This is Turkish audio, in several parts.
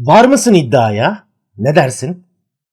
Var mısın iddiaya? Ne dersin?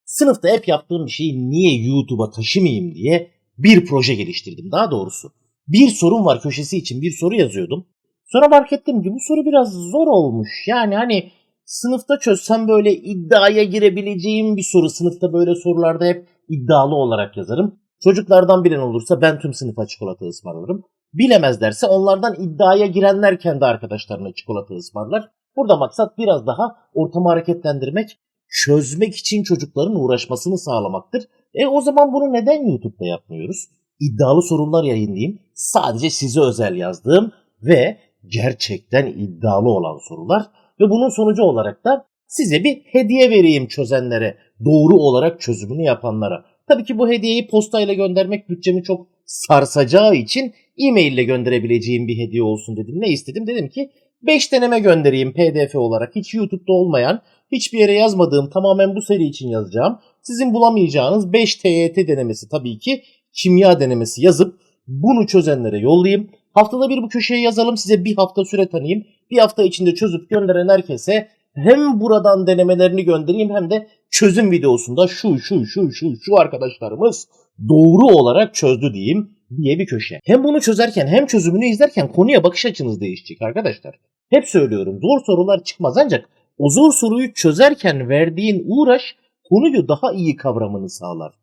Sınıfta hep yaptığım bir şeyi niye YouTube'a taşımayayım diye bir proje geliştirdim daha doğrusu. Bir sorun var köşesi için bir soru yazıyordum. Sonra fark ettim ki bu soru biraz zor olmuş. Yani hani sınıfta çözsem böyle iddiaya girebileceğim bir soru. Sınıfta böyle sorularda hep iddialı olarak yazarım. Çocuklardan bilen olursa ben tüm sınıfa çikolata ısmarlarım. Bilemezlerse onlardan iddiaya girenler kendi arkadaşlarına çikolata ısmarlar. Burada maksat biraz daha ortamı hareketlendirmek, çözmek için çocukların uğraşmasını sağlamaktır. E o zaman bunu neden YouTube'da yapmıyoruz? İddialı sorular yayınlayayım. Sadece size özel yazdığım ve gerçekten iddialı olan sorular ve bunun sonucu olarak da size bir hediye vereyim çözenlere, doğru olarak çözümünü yapanlara. Tabii ki bu hediyeyi postayla göndermek bütçemi çok sarsacağı için e-mail ile gönderebileceğim bir hediye olsun dedim. Ne istedim? Dedim ki 5 deneme göndereyim pdf olarak. Hiç YouTube'da olmayan, hiçbir yere yazmadığım, tamamen bu seri için yazacağım. Sizin bulamayacağınız 5 TYT denemesi tabii ki kimya denemesi yazıp bunu çözenlere yollayayım. Haftada bir bu köşeye yazalım size bir hafta süre tanıyayım. Bir hafta içinde çözüp gönderen herkese hem buradan denemelerini göndereyim hem de çözüm videosunda şu şu şu şu şu arkadaşlarımız doğru olarak çözdü diyeyim diye bir köşe. Hem bunu çözerken hem çözümünü izlerken konuya bakış açınız değişecek arkadaşlar. Hep söylüyorum zor sorular çıkmaz ancak o zor soruyu çözerken verdiğin uğraş konuyu daha iyi kavramını sağlar.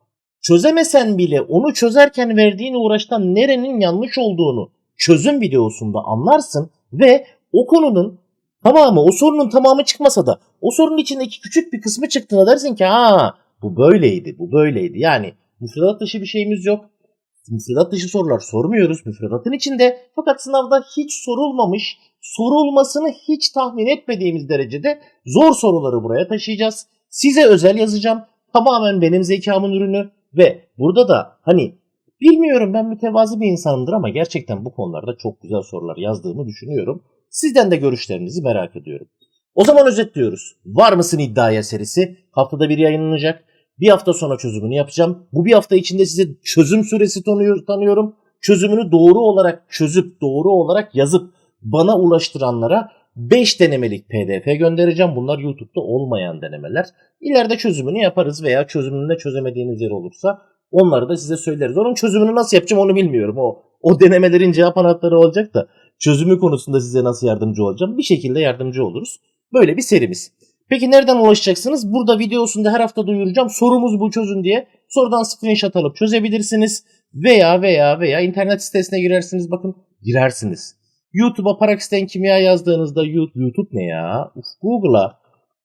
Çözemesen bile onu çözerken verdiğin uğraştan nerenin yanlış olduğunu çözüm videosunda anlarsın ve o konunun tamamı, o sorunun tamamı çıkmasa da o sorunun içindeki küçük bir kısmı çıktığında dersin ki ha bu böyleydi, bu böyleydi. Yani müfredat dışı bir şeyimiz yok. Müfredat dışı sorular sormuyoruz müfredatın içinde. Fakat sınavda hiç sorulmamış, sorulmasını hiç tahmin etmediğimiz derecede zor soruları buraya taşıyacağız. Size özel yazacağım. Tamamen benim zekamın ürünü ve burada da hani bilmiyorum ben mütevazi bir insanımdır ama gerçekten bu konularda çok güzel sorular yazdığımı düşünüyorum. Sizden de görüşlerinizi merak ediyorum. O zaman özetliyoruz. Var mısın iddiaya serisi haftada bir yayınlanacak. Bir hafta sonra çözümünü yapacağım. Bu bir hafta içinde size çözüm süresi tanıyor, tanıyorum. Çözümünü doğru olarak çözüp doğru olarak yazıp bana ulaştıranlara 5 denemelik pdf göndereceğim. Bunlar YouTube'da olmayan denemeler. İleride çözümünü yaparız veya çözümünde çözemediğiniz yer olursa onları da size söyleriz. Onun çözümünü nasıl yapacağım onu bilmiyorum. O, o denemelerin cevap anahtarı olacak da çözümü konusunda size nasıl yardımcı olacağım? Bir şekilde yardımcı oluruz. Böyle bir serimiz. Peki nereden ulaşacaksınız? Burada videosunda her hafta duyuracağım. Sorumuz bu çözün diye. Sorudan screenshot alıp çözebilirsiniz. Veya veya veya internet sitesine girersiniz. Bakın girersiniz. YouTube'a Parakisten Kimya yazdığınızda YouTube ne ya? Google'a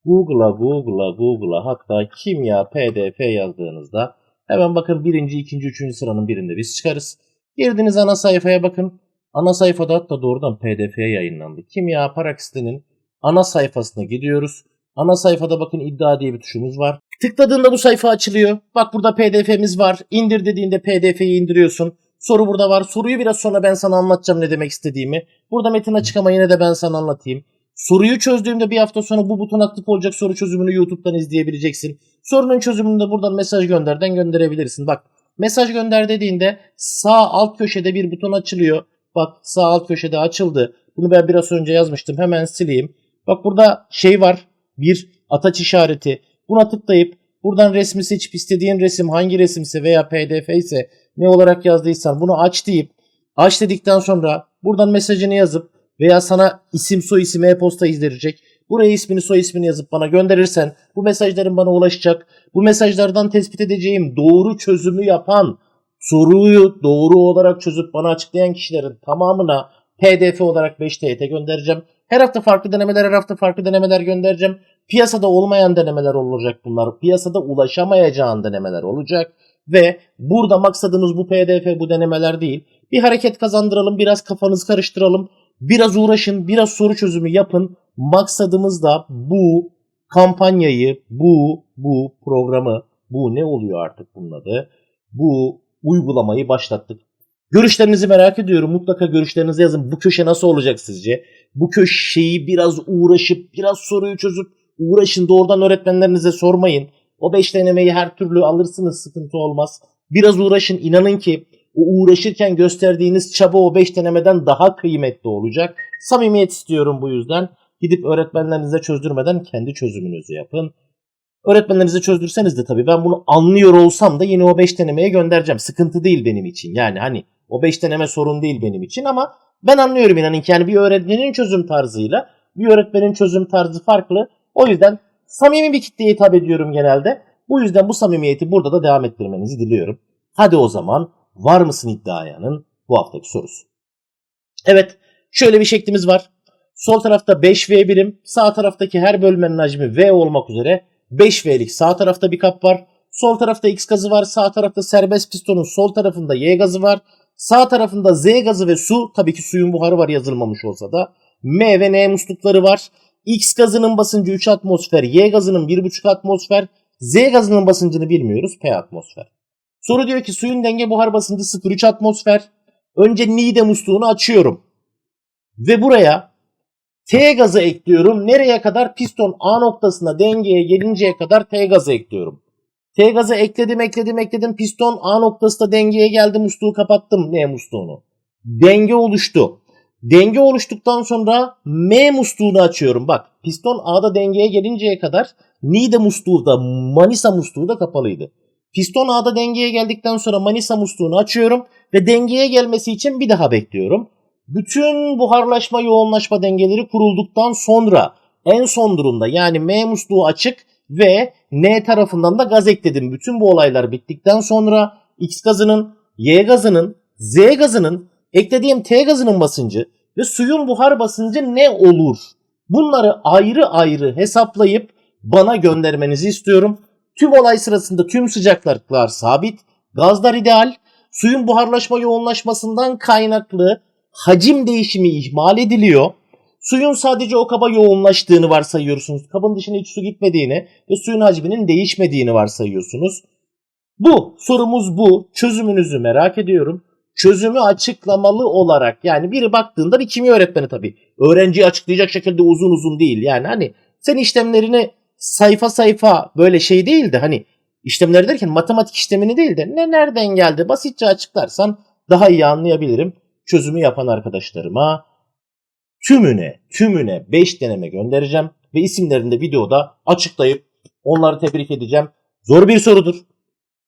Google'a Google'a Google'a hatta kimya pdf yazdığınızda hemen bakın birinci, ikinci, üçüncü sıranın birinde biz çıkarız. Girdiniz ana sayfaya bakın. Ana sayfada hatta doğrudan pdf'ye yayınlandı. Kimya Parakisten'in ana sayfasına gidiyoruz. Ana sayfada bakın iddia diye bir tuşumuz var. Tıkladığında bu sayfa açılıyor. Bak burada pdf'miz var. İndir dediğinde pdf'yi indiriyorsun. Soru burada var. Soruyu biraz sonra ben sana anlatacağım ne demek istediğimi. Burada metin açık ama yine de ben sana anlatayım. Soruyu çözdüğümde bir hafta sonra bu buton aktif olacak soru çözümünü YouTube'dan izleyebileceksin. Sorunun çözümünü de buradan mesaj gönderden gönderebilirsin. Bak mesaj gönder dediğinde sağ alt köşede bir buton açılıyor. Bak sağ alt köşede açıldı. Bunu ben biraz önce yazmıştım. Hemen sileyim. Bak burada şey var. Bir ataç işareti. Buna tıklayıp buradan resmi seçip istediğin resim hangi resimse veya pdf ise ne olarak yazdıysan bunu aç deyip aç dedikten sonra buradan mesajını yazıp veya sana isim soy isim e-posta izlenecek. Buraya ismini soy ismini yazıp bana gönderirsen bu mesajların bana ulaşacak. Bu mesajlardan tespit edeceğim doğru çözümü yapan soruyu doğru olarak çözüp bana açıklayan kişilerin tamamına pdf olarak 5 TYT göndereceğim. Her hafta farklı denemeler, her hafta farklı denemeler göndereceğim. Piyasada olmayan denemeler olacak bunlar. Piyasada ulaşamayacağın denemeler olacak. Ve burada maksadımız bu pdf, bu denemeler değil. Bir hareket kazandıralım, biraz kafanızı karıştıralım. Biraz uğraşın, biraz soru çözümü yapın. Maksadımız da bu kampanyayı, bu, bu programı, bu ne oluyor artık bunun adı? Bu uygulamayı başlattık. Görüşlerinizi merak ediyorum. Mutlaka görüşlerinizi yazın. Bu köşe nasıl olacak sizce? Bu köşeyi biraz uğraşıp, biraz soruyu çözüp uğraşın. Doğrudan öğretmenlerinize sormayın. O 5 denemeyi her türlü alırsınız. Sıkıntı olmaz. Biraz uğraşın. İnanın ki o uğraşırken gösterdiğiniz çaba o 5 denemeden daha kıymetli olacak. Samimiyet istiyorum bu yüzden. Gidip öğretmenlerinize çözdürmeden kendi çözümünüzü yapın. Öğretmenlerinize çözdürseniz de tabii ben bunu anlıyor olsam da yine o 5 denemeye göndereceğim. Sıkıntı değil benim için. Yani hani o 5 deneme sorun değil benim için ama ben anlıyorum inanın ki yani bir öğretmenin çözüm tarzıyla bir öğretmenin çözüm tarzı farklı. O yüzden samimi bir kitleye hitap ediyorum genelde. Bu yüzden bu samimiyeti burada da devam ettirmenizi diliyorum. Hadi o zaman var mısın iddiayanın bu haftaki sorusu. Evet şöyle bir şeklimiz var. Sol tarafta 5V birim, sağ taraftaki her bölmenin hacmi V olmak üzere 5V'lik sağ tarafta bir kap var. Sol tarafta X gazı var. Sağ tarafta serbest pistonun sol tarafında Y gazı var. Sağ tarafında Z gazı ve su. Tabii ki suyun buharı var yazılmamış olsa da. M ve N muslukları var. X gazının basıncı 3 atmosfer. Y gazının 1,5 atmosfer. Z gazının basıncını bilmiyoruz. P atmosfer. Soru diyor ki suyun denge buhar basıncı 0,3 atmosfer. Önce Nide musluğunu açıyorum. Ve buraya T gazı ekliyorum. Nereye kadar? Piston A noktasına dengeye gelinceye kadar T gazı ekliyorum. T gazı ekledim ekledim ekledim. Piston A noktasında dengeye geldi. Musluğu kapattım. N musluğunu. Denge oluştu. Denge oluştuktan sonra M musluğunu açıyorum. Bak piston A'da dengeye gelinceye kadar Nide musluğu da Manisa musluğu da kapalıydı. Piston A'da dengeye geldikten sonra Manisa musluğunu açıyorum ve dengeye gelmesi için bir daha bekliyorum. Bütün buharlaşma yoğunlaşma dengeleri kurulduktan sonra en son durumda yani M musluğu açık ve N tarafından da gaz ekledim. Bütün bu olaylar bittikten sonra X gazının, Y gazının, Z gazının, eklediğim T gazının basıncı ve suyun buhar basıncı ne olur? Bunları ayrı ayrı hesaplayıp bana göndermenizi istiyorum. Tüm olay sırasında tüm sıcaklıklar sabit, gazlar ideal, suyun buharlaşma yoğunlaşmasından kaynaklı hacim değişimi ihmal ediliyor. Suyun sadece o kaba yoğunlaştığını varsayıyorsunuz. Kabın dışına hiç su gitmediğini ve suyun hacminin değişmediğini varsayıyorsunuz. Bu sorumuz bu. Çözümünüzü merak ediyorum. Çözümü açıklamalı olarak yani biri baktığında bir kimya öğretmeni tabii. Öğrenciyi açıklayacak şekilde uzun uzun değil. Yani hani sen işlemlerini sayfa sayfa böyle şey değil de hani işlemleri derken matematik işlemini değil de ne nereden geldi basitçe açıklarsan daha iyi anlayabilirim. Çözümü yapan arkadaşlarıma tümüne tümüne 5 deneme göndereceğim ve isimlerini de videoda açıklayıp onları tebrik edeceğim. Zor bir sorudur.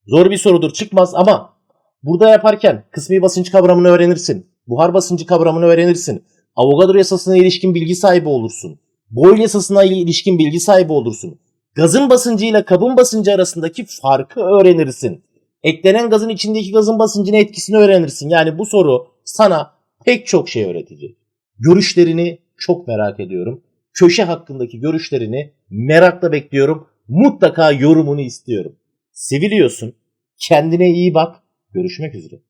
Zor bir sorudur çıkmaz ama burada yaparken kısmi basınç kavramını öğrenirsin. Buhar basıncı kavramını öğrenirsin. Avogadro yasasına ilişkin bilgi sahibi olursun. Boyle yasasına ilişkin bilgi sahibi olursun. Gazın basıncı ile kabın basıncı arasındaki farkı öğrenirsin. Eklenen gazın içindeki gazın basıncına etkisini öğrenirsin. Yani bu soru sana pek çok şey öğretecek. Görüşlerini çok merak ediyorum. Köşe hakkındaki görüşlerini merakla bekliyorum. Mutlaka yorumunu istiyorum. Seviliyorsun. Kendine iyi bak. Görüşmek üzere.